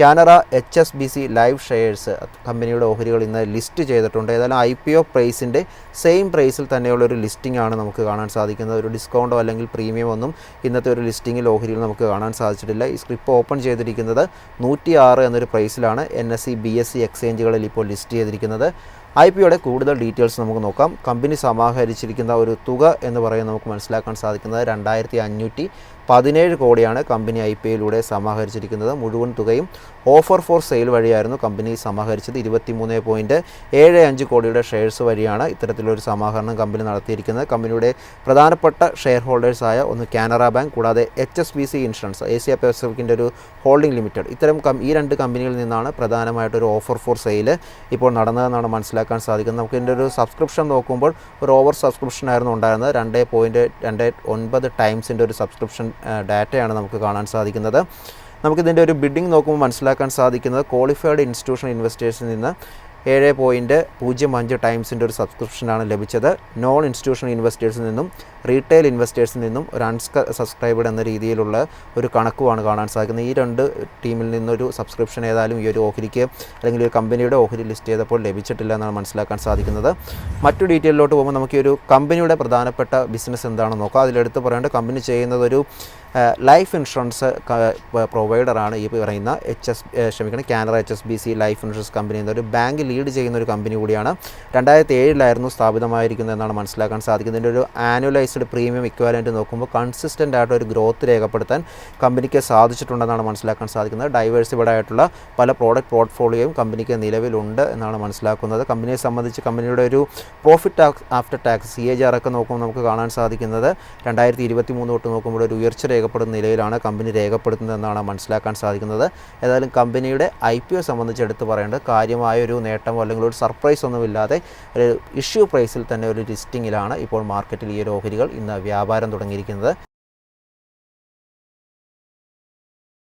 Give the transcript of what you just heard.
Canara H S B C life shares കമ്പനിയുടെ ഓഹരികൾ ഇന്ന് ലിസ്റ്റ് ചെയ്തിട്ടുണ്ട്. ഏതായാലും ഐ പി ഒ പ്രൈസിന്റെ സെയിം പ്രൈസിൽ തന്നെയുള്ള ഒരു ലിസ്റ്റിംഗ് ആണ് നമുക്ക് കാണാൻ സാധിക്കുന്നത്. ഒരു ഡിസ്കൗണ്ടോ അല്ലെങ്കിൽ പ്രീമിയം ഒന്നും ഇന്നത്തെ ഒരു ലിസ്റ്റിംഗിൽ ഓഹരികൾ നമുക്ക് കാണാൻ സാധിച്ചിട്ടില്ല. ഈ സ്ക്രിപ്പ് ഓപ്പൺ ചെയ്തിരിക്കുന്നത് നൂറ്റി ആറ് എന്നൊരു പ്രൈസിലാണ് N S C B S C എക്സ്ചേഞ്ചുകളിൽ ഇപ്പോൾ ലിസ്റ്റ് ചെയ്തിരിക്കുന്നത്. ഐ പി ഒയുടെ കൂടുതൽ ഡീറ്റെയിൽസ് നമുക്ക് നോക്കാം. കമ്പനി സമാഹരിച്ചിരിക്കുന്ന ഒരു തുക എന്ന് പറയുന്നത് നമുക്ക് മനസ്സിലാക്കാൻ സാധിക്കുന്നത് രണ്ടായിരത്തി അഞ്ഞൂറ്റി പതിനേഴ് കോടിയാണ് കമ്പനി ഐ പി ഐയിലൂടെ സമാഹരിച്ചിരിക്കുന്നത്. മുഴുവൻ തുകയും ഓഫർ ഫോർ സെയിൽ വഴിയായിരുന്നു കമ്പനി സമാഹരിച്ചത്. ഇരുപത്തി മൂന്ന് പോയിന്റ് ഏഴ് അഞ്ച് കോടിയുടെ ഷെയർസ് വഴിയാണ് ഇത്തരത്തിലൊരു സമാഹരണം കമ്പനി നടത്തിയിരിക്കുന്നത്. കമ്പനിയുടെ പ്രധാനപ്പെട്ട ഷെയർ ഹോൾഡേഴ്സായ ഒന്ന് കാനറ ബാങ്ക് കൂടാതെ H S B C insurance Asia പെസഫിക്കിന്റെ ഒരു ഹോൾഡിംഗ് ലിമിറ്റഡ്. ഇത്തരം ഈ രണ്ട് കമ്പനികളിൽ നിന്നാണ് പ്രധാനമായിട്ടൊരു ഓഫർ ഫോർ സെയിൽ ഇപ്പോൾ നടന്നതെന്നാണ് മനസ്സിലാക്കാൻ സാധിക്കുന്നത്. നമുക്ക് ഇതിന്റെ ഒരു സബ്സ്ക്രിപ്ഷൻ നോക്കുമ്പോൾ ഒരു ഓവർ സബ്സ്ക്രിപ്ഷൻ ആയിരുന്നു ഉണ്ടായിരുന്നത്. രണ്ട് പോയിന്റ് രണ്ട് ഒൻപത് ടൈംസിന്റെ ഒരു സബ്സ്ക്രിപ്ഷൻ ഡാറ്റയാണ് നമുക്ക് കാണാൻ സാധിക്കുന്നത്. നമുക്കിതിന്റെ ഒരു ബിഡിംഗ് നോക്കുമ്പോൾ മനസ്സിലാക്കാൻ സാധിക്കുന്നത് ക്വാളിഫൈഡ് ഇൻസ്റ്റിറ്റ്യൂഷൻ ഇൻവെസ്റ്റേഴ്സിൽ നിന്ന് ഏഴ് പോയിന്റ് പൂജ്യം അഞ്ച് ടൈംസിന്റെ ഒരു സബ്സ്ക്രിപ്ഷനാണ് ലഭിച്ചത്. നോൺ ഇൻസ്റ്റിറ്റ്യൂഷണൽ ഇൻവെസ്റ്റേഴ്സിൽ നിന്നും റീറ്റെയിൽ ഇൻവെസ്റ്റേഴ്സിൽ നിന്നും ഒരു അൺസ്ക സബ്സ്ക്രൈബഡ് എന്ന രീതിയിലുള്ള ഒരു കണക്കുമാണ് കാണാൻ സാധിക്കുന്നത്. ഈ രണ്ട് ടീമിൽ നിന്നൊരു സബ്സ്ക്രിപ്ഷൻ ഏതായാലും ഈ ഒരു ഓഹരിക്ക് അല്ലെങ്കിൽ ഒരു കമ്പനിയുടെ ഓഹരി ലിസ്റ്റ് ചെയ്തപ്പോൾ ലഭിച്ചിട്ടില്ല എന്നാണ് മനസ്സിലാക്കാൻ സാധിക്കുന്നത്. മറ്റു ഡീറ്റെയിലോട്ട് പോകുമ്പോൾ നമുക്ക് ഈ ഒരു കമ്പനിയുടെ പ്രധാനപ്പെട്ട ബിസിനസ് എന്താണെന്ന് നോക്കാം. അതിലെടുത്ത് പറയേണ്ട കമ്പനി ചെയ്യുന്നത് ഒരു ലൈഫ് ഇൻഷുറൻസ് പ്രൊവൈഡറാണ് ഈ പറയുന്ന എച്ച് എസ് ക്ഷമിക്കണം Canara H S B C life insurance company എന്നൊരു ബാങ്ക് ലീഡ് ചെയ്യുന്ന ഒരു കമ്പനി കൂടിയാണ്. രണ്ടായിരത്തി ഏഴിലായിരുന്നു സ്ഥാപിതമായിരിക്കുന്നത് എന്നാണ് മനസ്സിലാക്കാൻ സാധിക്കുന്നത്. ഇതിന്റെ ഒരു ആനുവലൈസ്ഡ് പ്രീമിയം ഇക്വാലന്റ് നോക്കുമ്പോൾ കൺസിസ്റ്റന്റ് ആയിട്ട് ഒരു ഗ്രോത്ത് രേഖപ്പെടുത്താൻ കമ്പനിക്ക് സാധിച്ചിട്ടുണ്ടെന്നാണ് മനസ്സിലാക്കാൻ സാധിക്കുന്നത്. ഡൈവേഴ്സിഫൈഡ് ആയിട്ടുള്ള പല പ്രോഡക്റ്റ് പോർട്ട്ഫോളിയോയും കമ്പനിക്ക് നിലവിലുണ്ട് എന്നാണ് മനസ്സിലാക്കുന്നത്. കമ്പനിയെ സംബന്ധിച്ച് കമ്പനിയുടെ ഒരു profit tax after tax C A G R ഒക്കെ നോക്കുമ്പോൾ നമുക്ക് കാണാൻ സാധിക്കുന്നത് രണ്ടായിരത്തി ഇരുപത്തി മൂന്ന് തൊട്ട് നോക്കുമ്പോൾ ഒരു ഉയർച്ച രേഖപ്പെടുന്ന നിലയിലാണ് കമ്പനി രേഖപ്പെടുത്തുന്നതെന്നാണ് മനസ്സിലാക്കാൻ സാധിക്കുന്നത്. ഏതായാലും കമ്പനിയുടെ ഐ പി ഒ സംബന്ധിച്ച് എടുത്ത് പറയേണ്ടത് കാര്യമായ ഒരു നേട്ടമോ അല്ലെങ്കിൽ ഒരു സർപ്രൈസ് ഒന്നുമില്ലാതെ ഒരു ഇഷ്യൂ പ്രൈസിൽ തന്നെ ഒരു ലിസ്റ്റിങ്ങിലാണ് ഇപ്പോൾ മാർക്കറ്റിൽ ഈ ഒരു ഓഹരികൾ ഇന്ന് വ്യാപാരം തുടങ്ങിയിരിക്കുന്നത്.